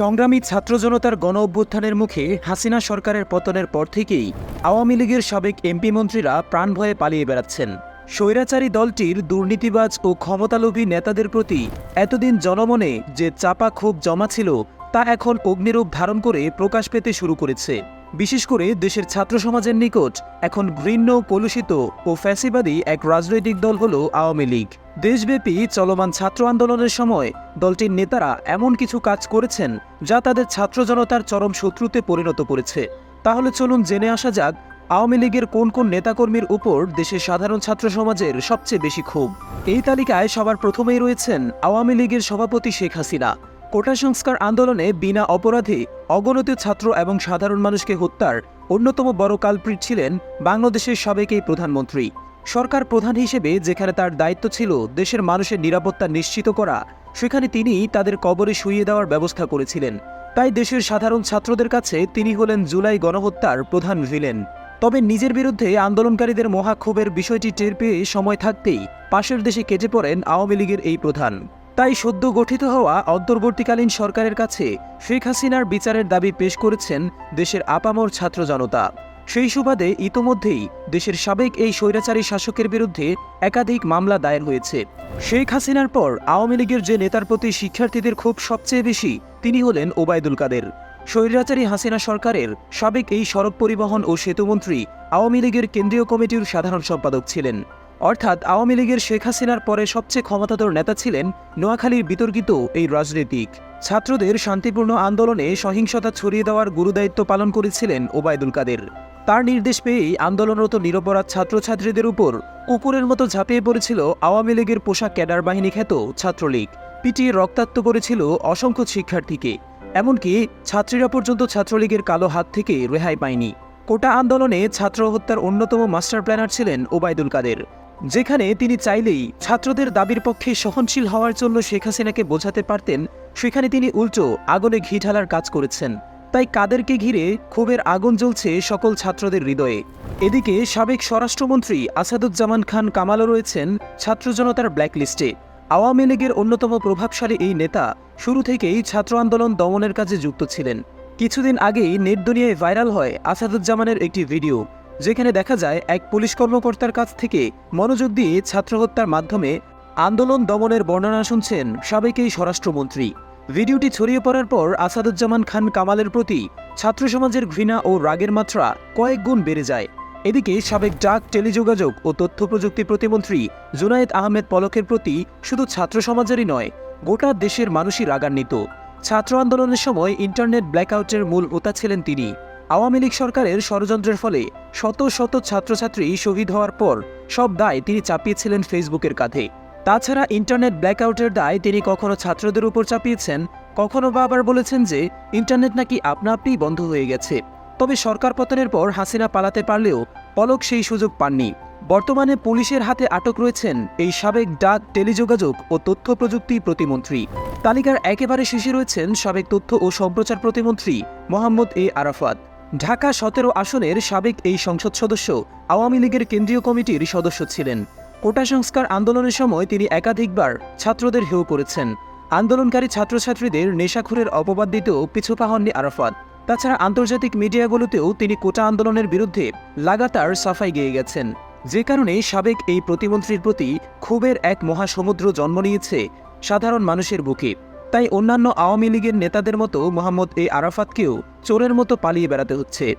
সংগ্রামী ছাত্র জনতার গণ অভ্যুত্থানের মুখে হাসিনা সরকারের পতনের পর থেকেই আওয়ামী লীগের সাবেক এমপি মন্ত্রীরা প্রাণ ভয়ে পালিয়ে বেড়াচ্ছেন। স্বৈরাচারী দলটির দুর্নীতিবাজ ও ক্ষমতালোভী নেতাদের প্রতি এতদিন জনমনে যে চাপা ক্ষোভ জমা ছিল, তা এখন অগ্নিরূপ ধারণ করে প্রকাশ পেতে শুরু করেছে। বিশেষ করে দেশের ছাত্র সমাজের নিকট এখন ঘৃণ্য, কলুষিত ও ফ্যাসিবাদী এক রাজনৈতিক দল হল আওয়ামী লীগ। দেশব্যাপী চলমান ছাত্র আন্দোলনের সময় দলটির নেতারা এমন কিছু কাজ করেছেন যা তাদের ছাত্র জনতার চরম শত্রুতে পরিণত করেছে। তাহলে চলুন জেনে আসা যাক, আওয়ামী লীগের কোন কোন নেতাকর্মীর উপর দেশের সাধারণ ছাত্র সমাজের সবচেয়ে বেশি ক্ষোভ? এই তালিকায় সবার প্রথমেই রয়েছেন আওয়ামী লীগের সভাপতি শেখ হাসিনা। কোটা সংস্কার আন্দোলনে বিনা অপরাধে অগণিত ছাত্র এবং সাধারণ মানুষকে হত্যার অন্যতম বড় কালপ্রিট ছিলেন বাংলাদেশের সাবেক এই প্রধানমন্ত্রী। সরকার প্রধান হিসেবে যেখানে তার দায়িত্ব ছিল দেশের মানুষের নিরাপত্তা নিশ্চিত করা, সেখানে তিনি তাদের কবরে শুইয়ে দেওয়ার ব্যবস্থা করেছিলেন। তাই দেশের সাধারণ ছাত্রদের কাছে তিনি হলেন জুলাই গণহত্যার প্রধান ভিলেন। তবে নিজের বিরুদ্ধে আন্দোলনকারীদের মহাক্ষোভের বিষয়টি টের পেয়ে সময় থাকতেই পাশের দেশে কেটে পড়েন আওয়ামী লীগের এই প্রধান। তাই সদ্য গঠিত হওয়া অন্তর্বর্তীকালীন সরকারের কাছে শেখ হাসিনার বিচারের দাবি পেশ করেছেন দেশের আপামর ছাত্র জনতা। সেই সুবাদে ইতোমধ্যেই দেশের সাবেক এই স্বৈরাচারী শাসকের বিরুদ্ধে একাধিক মামলা দায়ের হয়েছে। শেখ হাসিনার পর আওয়ামী লীগের যে নেতার প্রতি শিক্ষার্থীদের ক্ষোভ সবচেয়ে বেশি, তিনি হলেন ওবায়দুল কাদের। স্বৈরাচারী হাসিনা সরকারের সাবেক এই সড়ক পরিবহন ও সেতুমন্ত্রী আওয়ামী লীগের কেন্দ্রীয় কমিটির সাধারণ সম্পাদক ছিলেন। অর্থাৎ আওয়ামী লীগের শেখ হাসিনার পরে সবচেয়ে ক্ষমতাধর নেতা ছিলেন নোয়াখালীর বিতর্কিত এই রাজনীতিক। ছাত্রদের শান্তিপূর্ণ আন্দোলনে সহিংসতা ছড়িয়ে দেওয়ার গুরুদায়িত্ব পালন করেছিলেন ওবায়দুল কাদের। তার নির্দেশ পেয়েই আন্দোলনরত নিরপরাধ ছাত্রছাত্রীদের উপর কুকুরের মতো ঝাঁপিয়ে পড়েছিল আওয়ামী লীগের পোশাক ক্যাডার বাহিনী খ্যাত ছাত্রলীগ। পিটিয়ে রক্তাক্ত করেছিল অসংখ্য শিক্ষার্থীকে। এমনকি ছাত্রীরা পর্যন্ত ছাত্রলীগের কালো হাত থেকে রেহাই পায়নি। কোটা আন্দোলনে ছাত্র হত্যার অন্যতম মাস্টার প্ল্যানার ছিলেন ওবায়দুল কাদের। যেখানে তিনি চাইলেই ছাত্রদের দাবির পক্ষে সহনশীল হওয়ার জন্য শেখ হাসিনাকে বোঝাতে পারতেন, সেখানে তিনি উল্টো আগুনে ঘি ঢালার কাজ করেছেন। তাই কাদেরকে ঘিরে ক্ষোভের আগুন জ্বলছে সকল ছাত্রদের হৃদয়ে। এদিকে সাবেক স্বরাষ্ট্রমন্ত্রী আসাদুজ্জামান খান কামালও রয়েছেন ছাত্র জনতার ব্ল্যাকলিস্টে। আওয়ামী লীগের অন্যতম প্রভাবশালী এই নেতা শুরু থেকেই ছাত্র আন্দোলন দমনের কাজে যুক্ত ছিলেন। কিছুদিন আগেই নেট দুনিয়ায় ভাইরাল হয় আসাদুজ্জামানের একটি ভিডিও, যেখানে দেখা যায় এক পুলিশ কর্মকর্তার কাছ থেকে মনোযোগ দিয়ে ছাত্র হত্যার মাধ্যমে আন্দোলন দমনের বর্ণনা শুনছেন সাবেক এই স্বরাষ্ট্রমন্ত্রী। ভিডিওটি ছড়িয়ে পড়ার পর আসাদুজ্জামান খান কামালের প্রতি ছাত্র সমাজের ঘৃণা ও রাগের মাত্রা কয়েক গুণ বেড়ে যায়। এদিকে সাবেক ডাক, টেলিযোগাযোগ ও তথ্য প্রযুক্তি প্রতিমন্ত্রী জুনায়েদ আহমেদ পলকের প্রতি শুধু ছাত্র সমাজেরই নয়, গোটা দেশের মানুষই রাগান্বিত। ছাত্র আন্দোলনের সময় ইন্টারনেট ব্ল্যাকআউটের মূল হোতা ছিলেন তিনি। আওয়ামী লীগ সরকারের ষড়যন্ত্রের ফলে শত শত ছাত্রছাত্রী শহীদ হওয়ার পর সব দায় তিনি চাপিয়েছিলেন ফেসবুকের কাঁধে। তাছাড়া ইন্টারনেট ব্ল্যাকআউটের দায় তিনি কখনো ছাত্রদের উপর চাপিয়েছেন, কখনো বা আবার বলেছেন যে ইন্টারনেট নাকি আপনা আপনিই বন্ধ হয়ে গেছে। তবে সরকার পতনের পর হাসিনা পালাতে পারলেও পলক সেই সুযোগ পাননি। বর্তমানে পুলিশের হাতে আটক রয়েছেন এই সাবেক ডাক, টেলিযোগাযোগ ও তথ্য প্রযুক্তি প্রতিমন্ত্রী। তালিকার একেবারে শীর্ষে রয়েছেন সাবেক তথ্য ও সম্প্রচার প্রতিমন্ত্রী মোহাম্মদ এ আরাফাত। ঢাকা সতেরো আসনের সাবেক এই সংসদ সদস্য আওয়ামী লীগের কেন্দ্রীয় কমিটির সদস্য ছিলেন। কোটা সংস্কার আন্দোলনের সময় তিনি একাধিকবার ছাত্রদের হেউ করেছেন। আন্দোলনকারী ছাত্রছাত্রীদের নেশাখুরের অপবাদ দিতেও পিছু পা হননি আরাফাত। তাছাড়া আন্তর্জাতিক মিডিয়াগুলোতেও তিনি কোটা আন্দোলনের বিরুদ্ধে লাগাতার সাফাই গেয়ে গেছেন। যে কারণে সাবেক এই প্রতিমন্ত্রীর প্রতি ক্ষোভের এক মহাসমুদ্র জন্ম নিয়েছে সাধারণ মানুষের বুকে। তাই অন্যান্য আওয়ামী লীগের নেতাদের মতো মোহাম্মদ এ আরাফাতকেও চোরের মতো পালিয়ে বেড়াতে হচ্ছে।